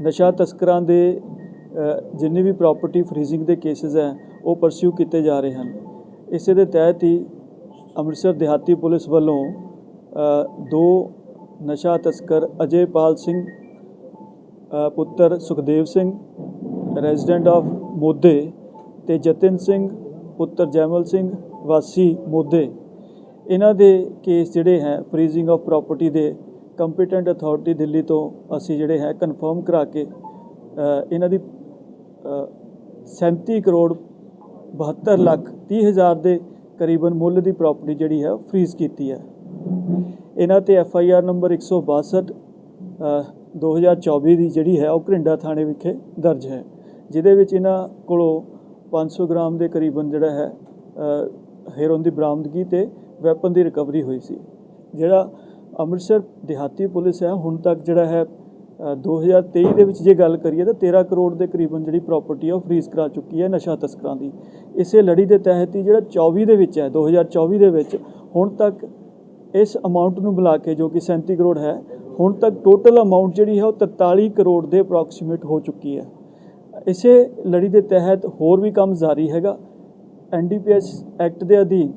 ਨਸ਼ਾ ਤਸਕਰਾਂ ਦੇ ਅ, ਜਿੰਨੀ ਵੀ ਪ੍ਰਾਪਰਟੀ ਫਰੀਜ਼ਿੰਗ ਦੇ ਕੇਸਿਸ ਹੈ ਉਹ ਪਰਸਿਊ ਕੀਤੇ ਜਾ ਰਹੇ ਹਨ। ਇਸੇ ਦੇ ਤਹਿਤ ਹੀ ਅੰਮ੍ਰਿਤਸਰ ਦਿਹਾਤੀ ਪੁਲਿਸ ਵੱਲੋਂ ਦੋ ਨਸ਼ਾ ਤਸਕਰ ਅਜੇਪਾਲ ਸਿੰਘ ਪੁੱਤਰ ਸੁਖਦੇਵ ਸਿੰਘ ਰੈਜ਼ੀਡੈਂਟ ਆਫ ਮੋਦੇ ਤੇ ਜਤਿਨ ਸਿੰਘ ਪੁੱਤਰ ਜੈਮਲ ਸਿੰਘ ਵਾਸੀ ਮੋਦੇ। ਇਹਨਾਂ ਦੇ ਕੇਸ ਜਿਹੜੇ ਹੈ ਫਰੀਜ਼ਿੰਗ ਆਫ ਪ੍ਰਾਪਰਟੀ ਦੇ ਕੰਪੀਟੈਂਟ ਅਥਾਰਟੀ ਦਿੱਲੀ ਤੋਂ ਅਸੀਂ ਜਿਹੜੇ ਹੈ ਕਨਫਰਮ ਕਰਾ ਕੇ ਇਹਨਾਂ ਦੀ ਅ, 37 ਕਰੋੜ 72 ਲੱਖ 30 ਹਜ਼ਾਰ ਦੇ ਕਰੀਬਨ ਮੁੱਲ ਦੀ ਪ੍ਰਾਪਰਟੀ ਜਿਹੜੀ ਹੈ ਫਰੀਜ਼ ਕੀਤੀ ਹੈ। ਇਹਨਾਂ ਤੇ ਐਫ ਆਈ ਆਰ ਨੰਬਰ 162 ਅ, 2024 ਦੀ ਜਿਹੜੀ ਹੈ ਉਹ ਘਰਿੰਡਾ ਥਾਣੇ ਵਿਖੇ ਦਰਜ ਹੈ ਜਿਹਦੇ ਵਿੱਚ ਇਹਨਾਂ ਕੋਲੋਂ 500 ਗ੍ਰਾਮ ਦੇ ਕਰੀਬਨ ਜਿਹੜਾ ਹੈ ਅ, ਹੈਰੋਨ ਦੀ ਬਰਾਮਦਗੀ ਤੇ ਵੈਪਨ ਦੀ ਰਿਕਵਰੀ ਹੋਈ ਸੀ ਜਿਹੜਾ ਅੰਮ੍ਰਿਤਸਰ ਦਿਹਾਤੀ ਪੁਲਿਸ ਹੈ। ਹੁਣ ਤੱਕ ਜਿਹੜਾ ਹੈ ਅ, 2023 ਦੇ ਵਿੱਚ ਜੇ ਗੱਲ ਕਰੀਏ ਤਾਂ 13 ਕਰੋੜ ਦੇ ਕਰੀਬਨ ਜਿਹੜੀ ਪ੍ਰਾਪਰਟੀ ਹੈ ਉਹ ਫਰੀਜ਼ ਕਰਾ ਚੁੱਕੀ ਹੈ ਨਸ਼ਾ ਤਸਕਰਾਂ ਦੀ। ਇਸੇ ਲੜੀ ਦੇ ਤਹਿਤ ਹੀ ਜਿਹੜਾ 24 ਦੇ ਵਿੱਚ ਹੈ 2024 ਦੇ ਵਿੱਚ ਹੁਣ ਤੱਕ ਇਸ ਅਮਾਉਂਟ ਨੂੰ ਬੁਲਾ ਕੇ ਜੋ ਕਿ 37 ਕਰੋੜ ਹੈ ਹੁਣ ਤੱਕ ਟੋਟਲ ਅਮਾਉਂਟ ਜਿਹੜੀ ਹੈ ਉਹ 43 ਕਰੋੜ ਦੇ ਅਪਰੋਕਸੀਮੇਟ ਹੋ ਚੁੱਕੀ ਹੈ। ਇਸੇ ਲੜੀ ਦੇ ਤਹਿਤ ਹੋਰ ਵੀ ਕੰਮ ਜਾਰੀ ਹੈਗਾ। ਐਨਡੀਪੀਐਸ ਐਕਟ ਦੇ ਅਧੀਨ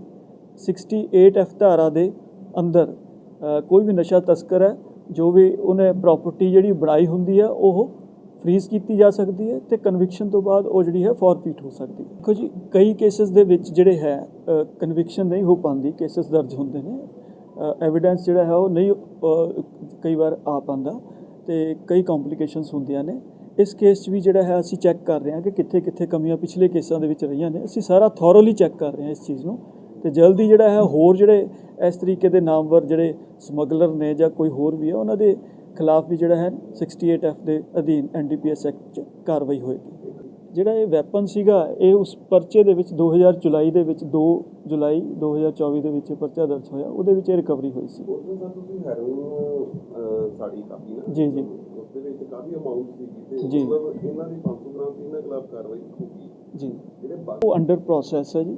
68 ਐਫ ਧਾਰਾ ਦੇ ਅੰਦਰ ਕੋਈ ਵੀ ਨਸ਼ਾ ਤਸਕਰ ਹੈ, ਜੋ ਵੀ ਉਹਨੇ ਪ੍ਰਾਪਰਟੀ ਜਿਹੜੀ ਬਣਾਈ ਹੁੰਦੀ ਹੈ, ਉਹ ਫਰੀਜ਼ ਕੀਤੀ ਜਾ ਸਕਦੀ ਹੈ ਤੇ ਕਨਵਿਕਸ਼ਨ ਤੋਂ ਬਾਅਦ ਉਹ ਜਿਹੜੀ ਹੈ ਫੋਰਫੀਟ ਹੋ ਸਕਦੀ ਹੈ। ਦੇਖੋ ਜੀ, ਕਈ ਕੇਸਸ ਦੇ ਵਿੱਚ ਜਿਹੜੇ ਹੈ ਕਨਵਿਕਸ਼ਨ ਨਹੀਂ ਹੋ ਪਾਉਂਦੀ ਕੇਸਸ ਦਰਜ ਹੁੰਦੇ ਨੇ। ਐਵੀਡੈਂਸ ਜਿਹੜਾ ਹੈ, ਉਹ ਨਹੀਂ ਕਈ ਵਾਰ ਆ ਪਾਉਂਦਾ ਤੇ ਕਈ ਕੰਪਲਿਕੇਸ਼ਨਸ ਹੁੰਦੀਆਂ ਨੇ। ਇਸ ਕੇਸ 'ਚ ਵੀ ਜਿਹੜਾ ਹੈ, ਅਸੀਂ ਚੈੱਕ ਕਰ ਰਹੇ ਹਾਂ ਕਿ ਕਿੱਥੇ ਕਿੱਥੇ ਕਮੀਆਂ ਪਿਛਲੇ ਕੇਸਾਂ ਦੇ ਵਿੱਚ ਰਹੀਆਂ ਨੇ। ਅਸੀਂ ਸਾਰਾ ਥੋਰੋਲੀ ਚੈੱਕ ਕਰ ਰਹੇ ਹਾਂ ਇਸ ਚੀਜ਼ ਨੂੰ। ਤੇ ਜਲਦੀ ਜਿਹੜਾ ਹੈ ਹੋਰ ਜਿਹੜੇ ਇਸ ਤਰੀਕੇ ਦੇ ਨਾਮਵਰ ਜਿਹੜੇ ਸਮਗਲਰ ਨੇ ਜਾਂ ਕੋਈ ਹੋਰ ਵੀ ਹੈ ਉਹਨਾਂ ਦੇ ਖਿਲਾਫ ਵੀ ਜਿਹੜਾ ਹੈ 68 ਐਫ ਦੇ ਅਧੀਨ ਐਨਡੀਪੀਐਸ ਐਕਟ 'ਚ ਕਾਰਵਾਈ ਹੋਏਗੀ। ਜਿਹੜਾ ਇਹ ਵੈਪਨ ਸੀਗਾ ਇਹ ਉਸ ਪਰਚੇ ਦੇ ਵਿੱਚ 2000 ਜੁਲਾਈ ਦੇ ਵਿੱਚ 2 ਜੁਲਾਈ 2024 ਦੇ ਵਿੱਚ ਪਰਚਾ ਦਰਜ ਹੋਇਆ ਉਹਦੇ ਵਿੱਚ ਇਹ ਰਿਕਵਰੀ ਹੋਈ ਸੀ। ਤੁਸੀਂ ਹੈਰੋਇਨ ਕਾਫੀ ਨਾ ਜੀ, ਜੀ। ਦੇ ਵਿੱਚ ਕਾਫੀ ਅਮਾਉਂਟ ਸੀ ਤੇ। ਮਤਲਬ ਇਹਨਾਂ ਦੀ 500 ਗ੍ਰਾਮ ਦੀ ਇਹਨਾਂ ਖਿਲਾਫ ਕਾਰਵਾਈ ਹੋਊਗੀ ਜੀ। ਜਿਹੜੇ ਉਹ ਅੰਡਰ ਪ੍ਰੋਸੈਸ ਹੈ ਜੀ।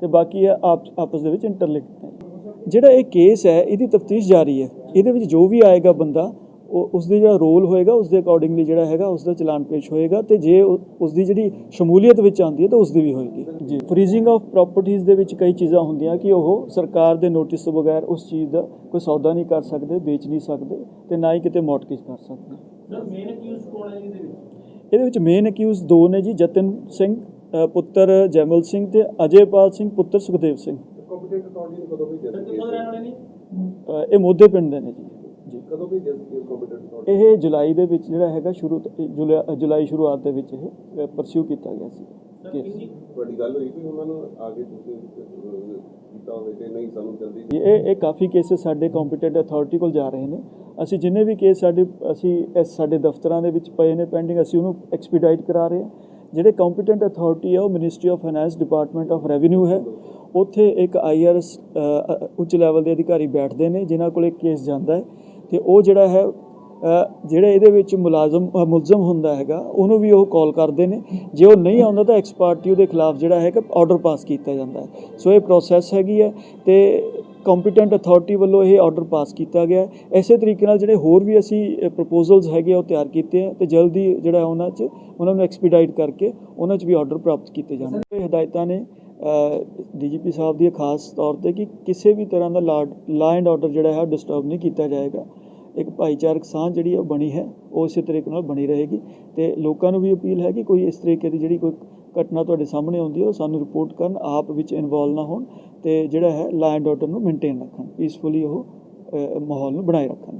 ਤੇ ਬਾਕੀ ਆਪਸ ਦੇ ਵਿੱਚ ਇੰਟਰਲਿੰਕਡ ਨੇ। ਜਿਹੜਾ ਇਹ ਕੇਸ ਹੈ ਇਹਦੀ ਤਫਤੀਸ਼ ਜਾਰੀ ਹੈ। ਇਹਦੇ ਵਿੱਚ ਜੋ ਵੀ ਆਏਗਾ ਬੰਦਾ ਉਹ ਉਸ ਦੇ ਜਿਹੜਾ ਰੋਲ ਹੋਏਗਾ ਉਸ ਦੇ ਅਕੋਰਡਿੰਗਲੀ ਜਿਹੜਾ ਹੈਗਾ ਉਸ ਦਾ ਚਲਾਨ ਪੇਸ਼ ਹੋਏਗਾ ਤੇ ਜੇ ਉਸ ਦੀ ਜਿਹੜੀ ਸ਼ਮੂਲੀਅਤ ਵਿੱਚ ਆਉਂਦੀ ਹੈ ਤਾਂ ਉਸ ਦੀ ਵੀ ਹੋਏਗੀ। ਜੀ। ਫਰੀਜ਼ਿੰਗ ਆਫ ਪ੍ਰਾਪਰਟੀਆਂ ਦੇ ਵਿੱਚ ਕਈ ਚੀਜ਼ਾਂ ਹੁੰਦੀਆਂ ਕਿ ਉਹ ਸਰਕਾਰ ਦੇ ਨੋਟਿਸ ਤੋਂ ਬਗੈਰ ਉਸ ਚੀਜ਼ ਦਾ ਕੋਈ ਸੌਦਾ ਨਹੀਂ ਕਰ ਸਕਦੇ ਵੇਚ ਨਹੀਂ ਸਕਦੇ ਤੇ ਨਾ ਹੀ ਕਿਤੇ ਮੌਟਗੇਜ ਕਰ ਸਕਦੇ। ਸਰ ਮੇਨ ਅਕਿਊਜ਼ ਕੌਣ ਹੈ ਇਹਦੇ ਵਿੱਚ? ਇਹਦੇ ਵਿੱਚ ਮੇਨ ਅਕਿਊਜ਼ ਦੋ ਨੇ ਜੀ ਜਤਨ ਸਿੰਘ ਪੁੱਤਰ ਜੈਮਲ ਸਿੰਘ ਤੇ ਅਜੇਪਾਲ ਸਿੰਘ ਪੁੱਤਰ ਸੁਖਦੇਵ ਸਿੰਘ। ਕੰਪੀਟੈਂਟ ਅਥਾਰਟੀ ਨੂੰ ਕਦੋਂ ਭੇਜਿਆ ਸਰ ਸੀ ਕਿੱਥੋਂ ਦੇ ਰਹਿਣ ਵਾਲੇ ਨੇ? ਅ, ਇਹ ਮੋਦੇ ਪਿੰਡ ਦੇ ਨੇ ਜੀ। ਜੀ। ਕਦੋਂ ਭੇਜਿਆ ਸੀ ਕੰਪੀਟੈਂਟ ਅਥਾਰਟੀ ਇਹ ਜੁਲਾਈ ਦੇ ਵਿੱਚ ਜਿਹੜਾ ਹੈਗਾ ਸ਼ੁਰੂ ਜੁਲਾਈ ਸ਼ੁਰੂਆਤ ਦੇ ਵਿੱਚ ਇਹ ਪਰਸਿਊ ਕੀਤਾ ਗਿਆ ਸੀ। Sir case. ਕਿੰਨੀ ਤੁਹਾਡੀ ਗੱਲ ਹੋਈ ਕਿ ਉਹਨਾਂ ਨੂੰ ਆ ਕੇ ਤੁਸੀਂ ਅਹ, ਕੀਤਾ ਹੋਵੇ ਕਿ ਨਹੀਂ ਸਾਨੂੰ ਜਲਦੀ ਇਹ ਇਹ ਕਾਫੀ ਕੇਸਸ ਸਾਡੇ ਕੰਪੀਟੈਂਟ ਅਥਾਰਟੀ ਕੋਲ ਜਾ ਰਹੇ ਨੇ। ਅਸੀਂ ਜਿੰਨੇ ਵੀ ਕੇਸ ਸਾਡੇ ਅਸੀਂ ਇਸ ਸਾਡੇ ਦਫ਼ਤਰਾਂ ਦੇ ਵਿੱਚ ਪਏ ਨੇ ਪੈਂਡਿੰਗ ਅਸੀਂ ਉਹਨੂੰ ਐਕਸਪੀਡਾਈਟ ਕਰਾ ਰਹੇ ਹਾਂ। ਜਿਹੜੇ ਕੰਪੀਟੈਂਟ ਅਥਾਰਟੀ ਹੈ ਉਹ ministry of finance department of revenue ਹੈ। ਉੱਥੇ ਇੱਕ ਆਈਆਰਐਸ ਉੱਚ ਲੈਵਲ ਦੇ ਅਧਿਕਾਰੀ ਬੈਠਦੇ ਨੇ ਜਿਨ੍ਹਾਂ ਕੋਲ ਇੱਕ ਕੇਸ ਜਾਂਦਾ ਹੈ। ਤੇ ਉਹ ਜਿਹੜਾ ਹੈ ਅ, ਜਿਹੜੇ ਇਹਦੇ ਵਿੱਚ ਮੁਲਾਜ਼ਮ ਮੁਲਜ਼ਮ ਹੁੰਦਾ ਹੈਗਾ ਉਹਨੂੰ ਵੀ ਉਹ ਕਾਲ ਕਰਦੇ ਨੇ। ਜੇ ਉਹ ਨਹੀਂ ਆਉਂਦਾ ਤਾਂ ਐਕਸਪਰਟੀ ਉਹਦੇ ਖਿਲਾਫ ਜਿਹੜਾ ਹੈਗਾ ਆਰਡਰ ਪਾਸ ਕੀਤਾ ਜਾਂਦਾ ਹੈ। ਸੋ ਇਹ ਪ੍ਰੋਸੈਸ ਹੈਗੀ ਹੈ ਤੇ ਕੰਪੀਟੈਂਟ ਅਥਾਰਟੀ ਵੱਲੋਂ ਇਹ ਆਰਡਰ ਪਾਸ ਕੀਤਾ ਗਿਆ। ਇਸੇ ਤਰੀਕੇ ਨਾਲ ਜਿਹੜੇ ਹੋਰ ਵੀ ਅਸੀਂ ਪ੍ਰਪੋਜ਼ਲਸ ਹੈਗੇ ਉਹ ਤਿਆਰ ਕੀਤੇ ਆ ਤੇ ਜਲਦੀ ਜਿਹੜਾ ਉਹਨਾਂ 'ਚ ਉਹਨਾਂ ਨੂੰ ਐਕਸਪੀਡਾਈਟ ਕਰਕੇ ਉਹਨਾਂ 'ਚ ਵੀ ਆਰਡਰ ਪ੍ਰਾਪਤ ਕੀਤੇ ਜਾਣਗੇ ਹਦਾਇਤਾਂ ਨੇ ਡੀਜੀਪੀ ਸਾਹਿਬ ਦੀ ਖਾਸ ਤੌਰ ਤੇ ਕਿ ਕਿਸੇ ਵੀ ਤਰ੍ਹਾਂ ਦਾ ਲਾ ਐਂਡ ਆਰਡਰ ਜਿਹੜਾ ਹੈ ਡਿਸਟਰਬ ਨਹੀਂ ਕੀਤਾ ਜਾਏਗਾ ਇੱਕ ਭਾਈਚਾਰਕ ਸਾਂਝ ਜਿਹੜੀ ਉਹ ਬਣੀ ਹੈ ਉਹ ਇਸੇ ਤਰੀਕੇ ਨਾਲ ਬਣੀ ਰਹੇਗੀ ਤੇ ਲੋਕਾਂ ਨੂੰ ਵੀ ਅਪੀਲ ਹੈ ਕਿ ਕੋਈ ਇਸ ਤਰੀਕੇ ਦੀ ਜਿਹੜੀ ਕੋਈ ਘਟਨਾ ਤੁਹਾਡੇ ਸਾਹਮਣੇ ਆਉਂਦੀ ਹੈ, ਉਹ ਸਾਨੂੰ ਰਿਪੋਰਟ ਕਰਨ, ਆਪ ਵਿੱਚ ਇਨਵੋਲਵ ਨਾ ਹੋਣ ਤੇ ਜਿਹੜਾ ਹੈ ਲਾ ਐਂਡ ਆਰਡਰ ਨੂੰ ਮੇਨਟੇਨ ਰੱਖਣ ਪੀਸਫੁਲੀ ਉਹ ਮਾਹੌਲ ਨੂੰ ਬਣਾਏ ਰੱਖਣ।